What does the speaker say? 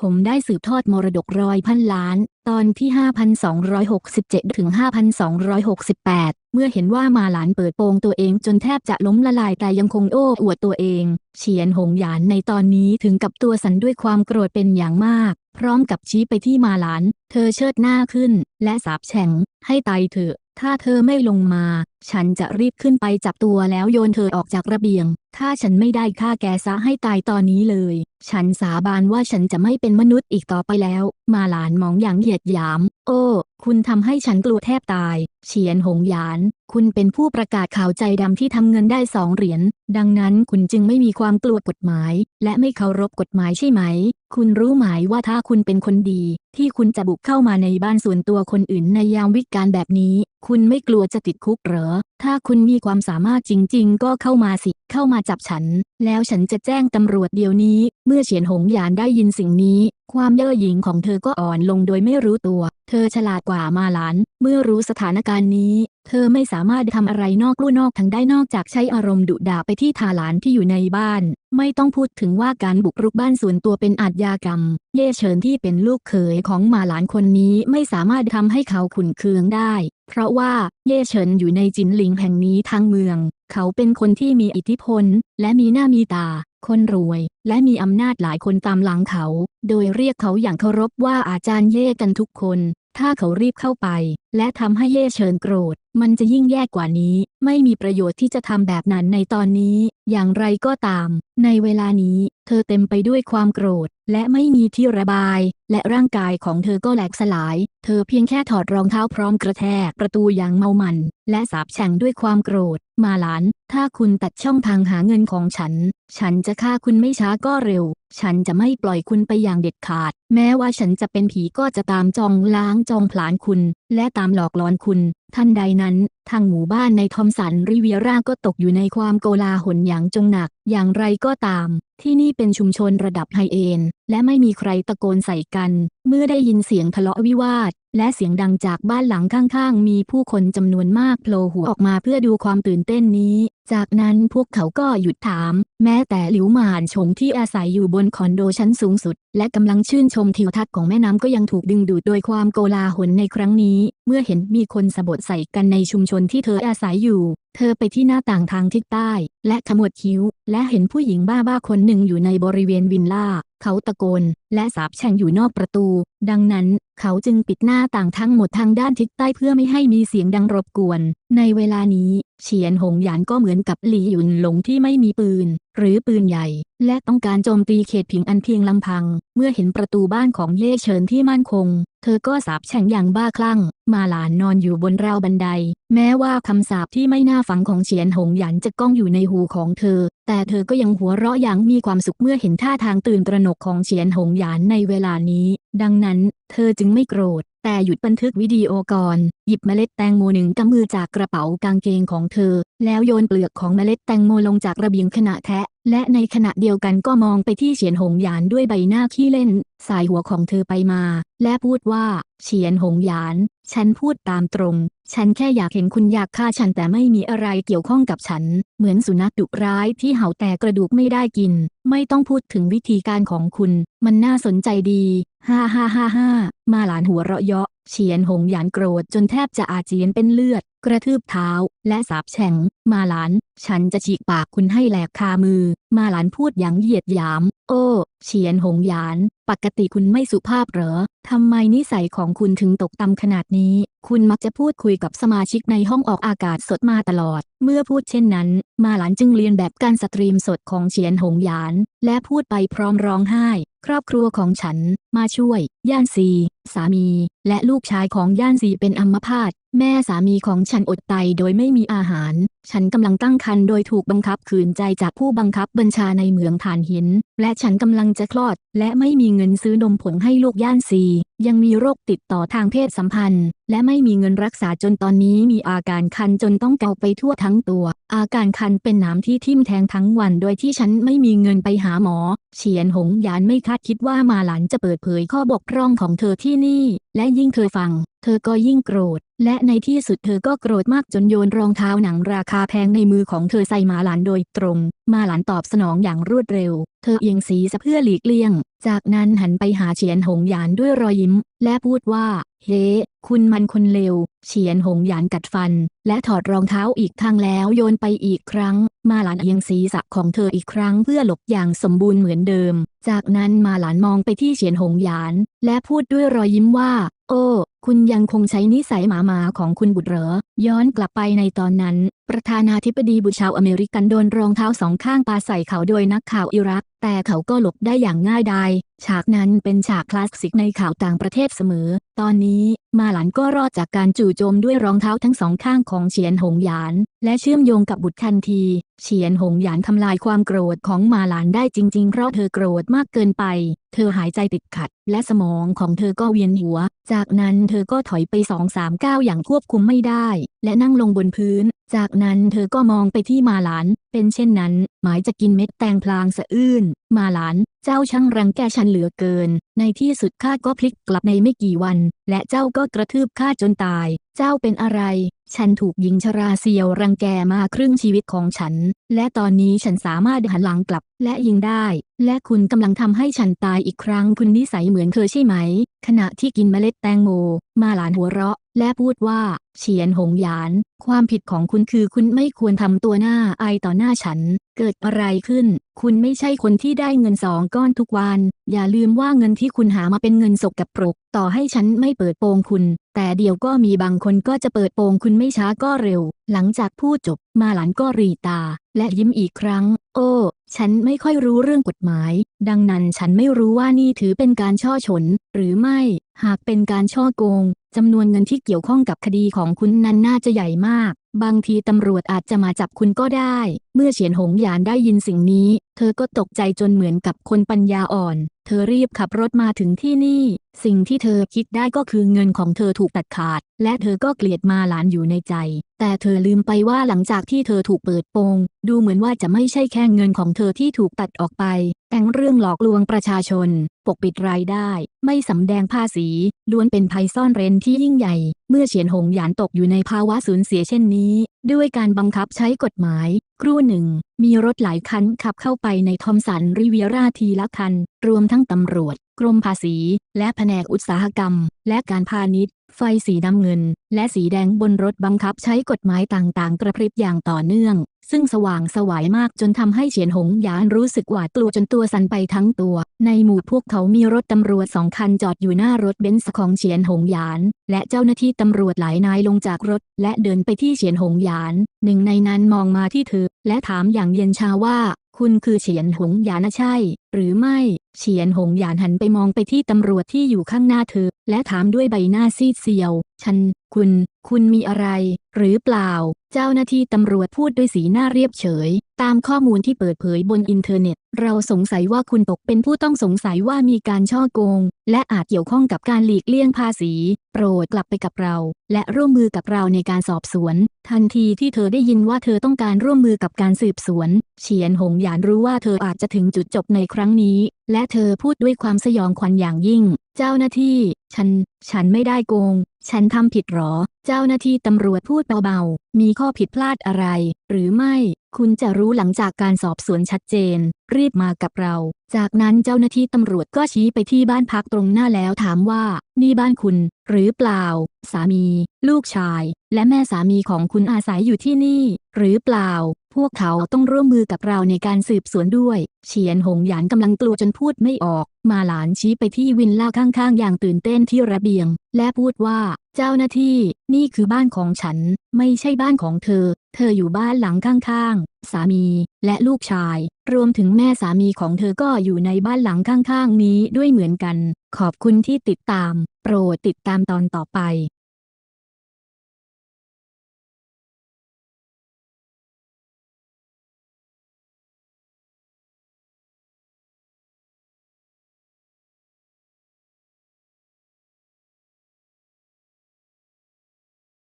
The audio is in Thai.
ผมได้สืบทอดมรดกร้อยพันล้าน ตอนที่ 5267 ถึง 5268 เมื่อเห็นว่ามาหลานเปิดโปงตัวเองจนแทบจะล้มละลายแต่ยังคงโอ้อวดตัวเอง เฉียนหงหยานในตอนนี้ถึงกับตัวสั่นด้วยความโกรธเป็นอย่างมาก พร้อมกับชี้ไปที่มาหลาน เธอเชิดหน้าขึ้น และสาบแช่งให้ตายเถอะ ถ้าเธอไม่ลงมา ฉันจะรีบขึ้นไปจับตัวแล้วโยนเธอออกจากระเบียง ถ้าฉันไม่ได้ฆ่าแกซะให้ตายตอนนี้เลย ฉันสาบานว่าฉันจะไม่เป็นมนุษย์อีกต่อไปแล้ว มาหลานมองอย่างเหยียดหยาม โอ้ คุณทำให้ฉันกลัวแทบตาย เฉียนหงหยาน คุณเป็นผู้ประกาศข่าวใจดำที่ทำเงินได้สองเหรียญ ดังนั้นคุณจึงไม่มีความกลัวกฎหมาย และไม่เคารพกฎหมายใช่ไหม คุณรู้ไหมว่าถ้าคุณเป็นคนดี ที่คุณจะบุกเข้ามาในบ้านส่วนตัวคนอื่นในยามวิกาลแบบนี้ คุณไม่กลัวจะติดคุกเหรอ ถ้าคุณมีความสามารถจริง ๆ ก็เข้ามาสิ เข้ามาจับฉัน แล้วฉันจะแจ้งตำรวจเดี๋ยวนี้ เมื่อเฉียนหงหยานได้ยินสิ่งนี้ ความเย่อหยิ่งของเธอก็อ่อนลงโดยไม่รู้ตัว เธอฉลาดกว่ามาหลาน เมื่อรู้สถานการณ์นี้ เธอไม่สามารถทำอะไรนอกลู่นอกทางได้นอกจากใช้อารมณ์ดุด่าไปที่ทาหลานที่อยู่ในบ้าน ไม่ต้องพูดถึงว่าการบุกรุกบ้านส่วนตัวเป็นอาชญากรรม เย่เฉินที่เป็นลูกเขยของมาหลานคนนี้ไม่สามารถทำให้เขาขุนเคืองได้ เพราะว่าเย่เฉินอยู่ในจินหลิงแห่งนี้ทั้งเมือง เขาเป็นคนที่มีอิทธิพล และมีหน้ามีตา คนรวย และมีอำนาจหลายคนตามหลังเขา โดยเรียกเขาอย่างเคารพว่าอาจารย์เย่กันทุกคน ถ้าเขารีบเข้าไป และทำให้เย่เฉินโกรธ มันจะยิ่งแย่กว่านี้ ไม่มีประโยชน์ที่จะทำแบบนั้นในตอนนี้ อย่างไรก็ตาม ในเวลานี้ เธอเต็มไปด้วยความโกรธ และไม่มีที่ระบาย และร่างกายของเธอก็แหลกสลาย เธอเพียงแค่ถอดรองเท้าพร้อมกระแทกประตูอย่างเมามัน และสาบแช่งด้วยความโกรธ มาหลาน ถ้าคุณตัดช่องทางหาเงินของฉัน ฉันจะฆ่าคุณไม่ช้าก็เร็ว ฉันจะไม่ปล่อยคุณไปอย่างเด็ดขาด แม้ว่าฉันจะเป็นผีก็จะตามจองล้างจองผลาญคุณ และตามหลอกหลอนคุณ ท่านใดนั้น ทางหมู่บ้านในทอมสันริเวียร่าก็ตกอยู่ในความโกลาหลอย่างจงหนัก อย่างไรก็ตาม ที่นี่เป็นชุมชนระดับไฮเอน และไม่มีใครตะโกนใส่กัน เมื่อได้ยินเสียงทะเลาะวิวาท และเสียงดังจากบ้านหลังข้างๆ มีผู้คนจำนวนมากโผล่หัวออกมาเพื่อดูความตื่นเต้นนี้ จากนั้นพวกเขาก็หยุดถาม แม้แต่หลิวหมานชงที่อาศัยอยู่บนคอนโดชั้นสูงสุด และกำลังชื่นชมทิวทัศน์ของแม่น้ำก็ยังถูกดึงดูดโดยความโกลาหลในครั้งนี้ เมื่อเห็นมีคนสะบดใส่กันในชุมชนที่เธออาศัยอยู่ เธอไปที่หน้าต่างทางทิศใต้ และขมวดคิ้ว และเห็นผู้หญิงบ้าๆคนหนึ่งอยู่ในบริเวณวินล่า เขาตะโกน และสาบแช่งอยู่นอกประตู ดังนั้น เขาจึงปิดหน้าต่างทั้งหมดทางด้านทิศใต้เพื่อไม่ให้มีเสียงดังรบกวน ในเวลานี้เฉียนหงหยานก็เหมือนกับหลีหยุนหลงที่ไม่มีปืน หรือปืนใหญ่ และต้องการโจมตีเขตผิงอันเพียงลำพัง เมื่อเห็นประตูบ้านของเย่เฉินที่มั่นคง เธอก็สาบแช่งอย่างบ้าคลั่ง มาหลานนอนอยู่บนราวบันได แม้ว่าคำสาปที่ไม่น่าฟังของเฉียนหงหยันจะก้องอยู่ในหูของเธอ แต่เธอก็ยังหัวเราะอย่างมีความสุขเมื่อเห็นท่าทางตื่นตระหนกของเฉียนหงหยานในเวลานี้ ดังนั้น เธอจึงไม่โกรธ แต่หยุดบันทึกวิดีโอก่อน หยิบเมล็ดแตงโมหนึ่งกำมือจากกระเป๋ากางเกงของเธอ แล้วโยนเปลือกของเมล็ดแตงโมลงจากระเบียงขณะแทะ และในขณะเดียวกันก็มองไปที่เฉียนหงหยานด้วยใบหน้าขี้เล่น สายหัวของเธอไปมา และพูดว่า เฉียนหงหยาน ฉันพูดตามตรง ฉันแค่อยากเห็นคุณอยากฆ่าฉันแต่ไม่มีอะไรเกี่ยวข้องกับฉัน เหมือนสุนัขดุร้ายที่เห่าแต่กระดูกไม่ได้กิน ไม่ต้องพูดถึงวิธีการของคุณ มันน่าสนใจดี ฮ่าฮ่าฮ่าฮ่ามาหลานหัวเราะเยาะ เฉียนหงหยานโกรธจนแทบจะอาเจียนเป็นเลือด กระทืบเท้า และสาบแช่ง มาหลาน ฉันจะฉีกปากคุณให้แหลกคามือ มาหลานพูดอย่างเหยียดหยาม โอ้เฉียนหงหยาน ปกติคุณไม่สุภาพเหรอทำไมนิสัยของคุณถึงตกต่ำขนาดนี้ คุณมักจะพูดคุยกับสมาชิกในห้องออกอากาศสดมาตลอด เมื่อพูดเช่นนั้น มาหลานจึงเรียนแบบการสตรีมสดของเฉียนหงหยาน และพูดไปพร้อมร้องไห้ ครอบครัวของฉันมาช่วย ย่านซี สามี และลูกชายของย่านซีเป็นอัมพาตแม่สามีของฉันอดตายโดยไม่มีอาหาร ฉันกำลังตั้งครรภ์โดยถูกบังคับขืนใจจากผู้บังคับบัญชาในเหมืองฐานหิน และฉันกำลังจะคลอด และไม่มีเงินซื้อนมผงให้ลูกย่านซี ยังมีโรคติดต่อทางเพศสัมพันธ์ และไม่มีเงินรักษาจนตอนนี้มีอาการคันจนต้องเกาไปทั่วทั้งตัว อาการคันเป็นหนามที่ทิ่มแทงทั้งวันโดยที่ฉันไม่มีเงินไปหาหมอ เฉียนหงหยานไม่คาดคิดว่ามาหลานจะเปิดเผยข้อบกพร่องของเธอที่นี่ และยิ่งเธอฟัง เธอก็ยิ่งโกรธ และในที่สุดเธอก็โกรธมากจนโยนรองเท้าหนังราคาแพงในมือของเธอใส่หมาหลานโดยตรง มาหลานตอบสนองอย่างรวดเร็ว เธอเอียงศีรษะเพื่อหลีกเลี่ยง จากนั้นหันไปหาเฉียนหงหยานด้วยรอยยิ้ม และพูดว่า เฮ้คุณมันคนเลว เฉียนหงหยานกัดฟัน และถอดรองเท้าอีกข้างแล้วโยนไปอีกครั้ง มาหลานเอียงศีรษะของเธออีกครั้งเพื่อหลบอย่างสมบูรณ์เหมือนเดิม จากนั้นมาหลานมองไปที่เฉียนหงหยาน และพูดด้วยรอยยิ้มว่า โอ้ คุณยังคงใช้นิสัยหมาหมาๆของคุณบุตรเหรอ ย้อนกลับไปในตอนนั้น ประธานาธิบดีบุชาวอเมริกันโดนรองเท้าสองข้างปาใส่เขาโดยนักข่าวอิรัก แต่เขาก็หลบได้อย่างง่ายดาย ฉากนั้นเป็นฉากคลาสสิกในข่าวต่างประเทศเสมอ ตอนนี้มาหลันก็รอดจากการจู่โจมด้วยรองเท้าทั้งสองข้างของเฉียนหงหยาน และเชื่อมโยงกับบุตรทันที เฉียนหงหยานทำลายความโกรธของมาหลานได้จริงๆ เพราะเธอโกรธมากเกินไป เธอหายใจติดขัด และสมองของเธอก็เวียนหัว จากนั้นเธอก็ถอยไปสองสามก้าวอย่างควบคุมไม่ได้ และนั่งลงบนพื้น จากนั้นเธอก็มองไปที่มาหลาน เป็นเช่นนั้น หมายจะกินเม็ดแตงพลางสะอื้น มาหลาน เจ้าช่างรังแกฉันเหลือเกิน ในที่สุดข้าก็พลิกกลับในไม่กี่วัน และเจ้าก็กระทืบข้าจนตาย เจ้าเป็นอะไร ฉันถูกหญิงชราเซียวรังแกมาครึ่งชีวิตของฉัน และตอนนี้ฉันสามารถหันหลังกลับ และยิงได้ และคุณกำลังทำให้ฉันตายอีกครั้งคุณนิสัยเหมือนเธอใช่ไหม ขณะที่กินเมล็ดแตงโม มาหลานหัวเราะ และพูดว่า เฉียนหงหยาน ความผิดของคุณคือคุณไม่ควรทำตัวหน้าอายต่อหน้าฉัน เกิดอะไรขึ้น คุณไม่ใช่คนที่ได้เงินสองก้อนทุกวัน อย่าลืมว่าเงินที่คุณหามาเป็นเงินสกปรก ต่อให้ฉันไม่เปิดโปงคุณ แต่เดี๋ยวก็มีบางคนก็จะเปิดโปงคุณไม่ช้าก็เร็ว หลังจากพูดจบมาหลานก็รีตา และยิ้มอีกครั้ง โอ้ ฉันไม่ค่อยรู้เรื่องกฎหมาย ดังนั้นฉันไม่รู้ว่านี่ถือเป็นการช่อฉน หรือไม่ หากเป็นการช่อโกง จำนวนเงินที่เกี่ยวข้องกับคดีของคุณนั้นน่าจะใหญ่มาก บางทีตำรวจอาจจะมาจับคุณก็ได้ เมื่อเฉียนหงหยานได้ยินสิ่งนี้ เธอก็ตกใจจนเหมือนกับคนปัญญาอ่อน เธอรีบขับรถมาถึงที่นี่ สิ่งที่เธอคิดได้ก็คือเงินของเธอถูกตัดขาด และเธอก็เกลียดมาหลานอยู่ในใจ แต่เธอลืมไปว่าหลังจากที่เธอถูกเปิดโปง ดูเหมือนว่าจะไม่ใช่แค่เงินของเธอที่ถูกตัดออกไป แต่งเรื่องหลอกลวงประชาชน ปกปิดรายได้ ไม่สำแดงภาษีล้วนเป็นภัยซ่อนเร้นที่ยิ่งใหญ่ เมื่อเฉียนหงหยานตกอยู่ในภาวะสูญเสียเช่นนี้ ด้วยการบังคับใช้กฎหมาย ครู่หนึ่ง มีรถหลายคันขับเข้าไปในทอมสันริเวียราทีละคัน รวมทั้งตำรวจ กรมภาษี และแผนกอุตสาหกรรม และการพาณิชย์ ไฟสีน้ำเงิน และสีแดงบนรถบังคับใช้กฎหมายต่างๆ กระพริบอย่างต่อเนื่อง ซึ่งสว่างสวายมากจนทำให้เฉียนหงหยานรู้สึกหวาดกลัวจนตัวสั่นไปทั้งตัว ในหมู่พวกเขามีรถตำรวจสองคันจอดอยู่หน้ารถเบนซ์ของเฉียนหงหยาน และเจ้าหน้าที่ตำรวจหลายนายลงจากรถ และเดินไปที่เฉียนหงหยาน หนึ่งในนั้นมองมาที่เธอ และถามอย่างเย็นชาว่า คุณคือเฉียนหงหยานใช่หรือไม่ เฉียนหงหยานหันไปมองไปที่ตำรวจที่อยู่ข้างหน้าเธอ และถามด้วยใบหน้าซีดเซียว ฉัน คุณ คุณมีอะไร หรือเปล่า เจ้าหน้าที่ตำรวจพูดด้วยสีหน้าเรียบเฉย ตามข้อมูลที่เปิดเผยบนอินเทอร์เน็ต เราสงสัยว่าคุณตกเป็นผู้ต้องสงสัยว่ามีการช่อโกง และอาจเกี่ยวข้องกับการหลีกเลี่ยงภาษี โปรดกลับไปกับเรา และร่วมมือกับเราในการสอบสวน ทันทีที่เธอได้ยินว่าเธอต้องการร่วมมือกับการสืบสวน เฉียนหงหยานรู้ว่าเธออาจจะถึงจุดจบในครั้งนี้ และเธอพูดด้วยความสยองขวัญอย่างยิ่ง เจ้าหน้าที่ ฉัน ฉันไม่ได้โกง ฉันทำผิดหรอ เจ้าหน้าที่ตำรวจพูดเบาๆ มีข้อผิดพลาดอะไร หรือไม่ คุณจะรู้หลังจากการสอบสวนชัดเจน รีบมากับเรา จากนั้นเจ้าหน้าที่ตำรวจก็ชี้ไปที่บ้านพักตรงหน้าแล้วถามว่า นี่บ้านคุณ หรือเปล่า สามี ลูกชาย และแม่สามีของคุณอาศัยอยู่ที่นี่ หรือเปล่า พวกเขาต้องร่วมมือกับเราในการสืบสวนด้วย เฉียนหงหยานกำลังกลัวจนพูดไม่ออก มาหลานชี้ไปที่วินล่าข้างๆ อย่างตื่นเต้นที่ระเบียง และพูดว่า เจ้าหน้าที่ นี่คือบ้านของฉัน ไม่ใช่บ้านของเธอ เธออยู่บ้านหลังข้างๆ สามีและลูกชาย รวมถึงแม่สามีของเธอก็อยู่ในบ้านหลังข้างๆ นี้ด้วยเหมือนกัน ขอบคุณที่ติดตาม โปรดติดตามตอนต่อไป